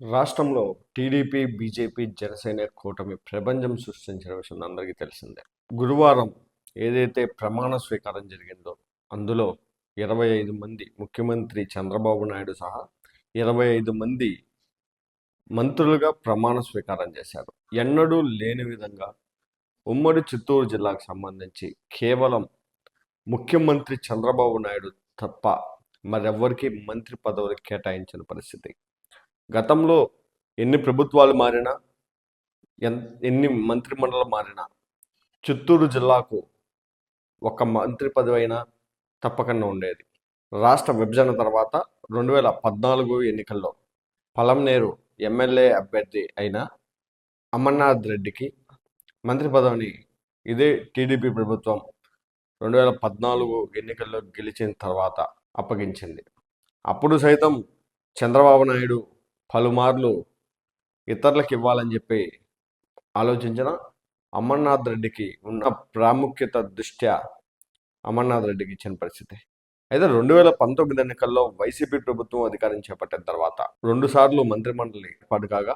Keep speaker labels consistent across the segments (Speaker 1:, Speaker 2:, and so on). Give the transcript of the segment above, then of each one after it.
Speaker 1: రాష్ట్రంలో TDP BJP Janasena కూటమి ప్రపంచం సృష్టించిన విషయం అందరికీ తెలిసిందే. గురువారం ఏదైతే ప్రమాణ స్వీకారం జరిగిందో అందులో ఇరవై ఐదు మంది ముఖ్యమంత్రి చంద్రబాబు నాయుడు సహా ఇరవై ఐదు మంది మంత్రులుగా ప్రమాణ స్వీకారం చేశారు. ఎన్నడూ లేని విధంగా ఉమ్మడి చిత్తూరు జిల్లాకు సంబంధించి కేవలం ముఖ్యమంత్రి చంద్రబాబు నాయుడు తప్ప మరెవ్వరికీ మంత్రి పదవులు కేటాయించిన పరిస్థితి. గతంలో ఎన్ని ప్రభుత్వాలు మారినా ఎన్ ఎన్ని మంత్రిమండలు మారినా చిత్తూరు జిల్లాకు ఒక మంత్రి పదవి అయినా తప్పకుండా ఉండేది. రాష్ట్ర విభజన తర్వాత రెండు వేల పద్నాలుగు ఎన్నికల్లో పలంనేరు ఎమ్మెల్యే అభ్యర్థి అయిన అమర్నాథ్ రెడ్డికి మంత్రి పదవిని ఇదే టీడీపీ ప్రభుత్వం రెండు వేల పద్నాలుగు ఎన్నికల్లో గెలిచిన తర్వాత అప్పగించింది. అప్పుడు సైతం చంద్రబాబు నాయుడు పలుమార్లు ఇతరులకు ఇవ్వాలని చెప్పి ఆలోచించిన అమర్నాథ్ రెడ్డికి ఉన్న ప్రాముఖ్యత దృష్ట్యా అమర్నాథ్ రెడ్డికి ఇచ్చిన పరిస్థితి. అయితే రెండు వేల పంతొమ్మిది ఎన్నికల్లో వైసీపీ ప్రభుత్వం అధికారం చేపట్టిన తర్వాత రెండు సార్లు మంత్రిమండలి ఏర్పాటు కాగా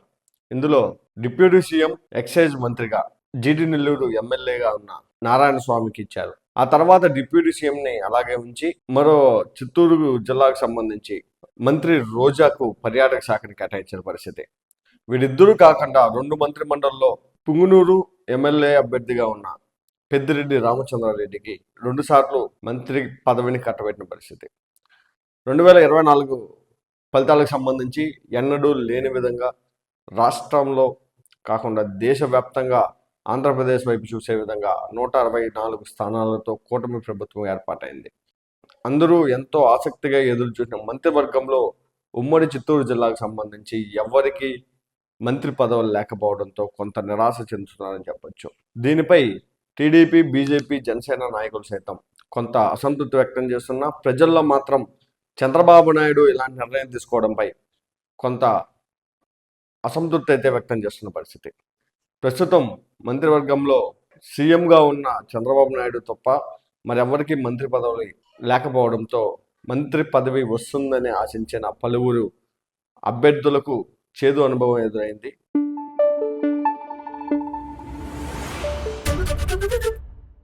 Speaker 1: ఇందులో డిప్యూటీ సీఎం ఎక్సైజ్ మంత్రిగా జీడి నెల్లూరు ఎమ్మెల్యేగా ఉన్న నారాయణ స్వామికి ఇచ్చారు. ఆ తర్వాత డిప్యూటీ సీఎంని అలాగే ఉంచి మరో చిత్తూరు జిల్లాకు సంబంధించి మంత్రి రోజాకు పర్యాటక శాఖని కేటాయించిన పరిస్థితి. వీరిద్దరూ కాకుండా రెండు మంత్రి మండలిలో పుంగునూరు ఎమ్మెల్యే అభ్యర్థిగా ఉన్న పెద్దిరెడ్డి రామచంద్రారెడ్డికి రెండుసార్లు మంత్రి పదవిని కట్టబెట్టిన పరిస్థితి. రెండు వేల ఇరవై నాలుగు ఫలితాలకు సంబంధించి ఎన్నడూ లేని విధంగా రాష్ట్రంలో కాకుండా దేశవ్యాప్తంగా ఆంధ్రప్రదేశ్ వైపు చూసే విధంగా నూట అరవై నాలుగు స్థానాలతో కూటమి ప్రభుత్వం ఏర్పాటైంది. అందరూ ఎంతో ఆసక్తిగా ఎదురు చూసిన మంత్రివర్గంలో ఉమ్మడి చిత్తూరు జిల్లాకు సంబంధించి ఎవరికి మంత్రి పదవులు లేకపోవడంతో కొంత నిరాశ చెందుతున్నారని చెప్పొచ్చు. దీనిపై టీడీపీ బీజేపీ జనసేన నాయకులు సైతం కొంత అసంతృప్తి వ్యక్తం చేస్తున్నా ప్రజల్లో మాత్రం చంద్రబాబు నాయుడు ఇలాంటి నిర్ణయం తీసుకోవడంపై కొంత అసంతృప్తి అయితే వ్యక్తం చేస్తున్న పరిస్థితి. ప్రస్తుతం మంత్రివర్గంలో సీఎంగా ఉన్న చంద్రబాబు నాయుడు తప్ప మరెవరికి మంత్రి పదవి లేకపోవడంతో మంత్రి పదవి వస్తుందని ఆశించిన పలువురు అభ్యర్థులకు చేదు అనుభవం ఎదురైంది.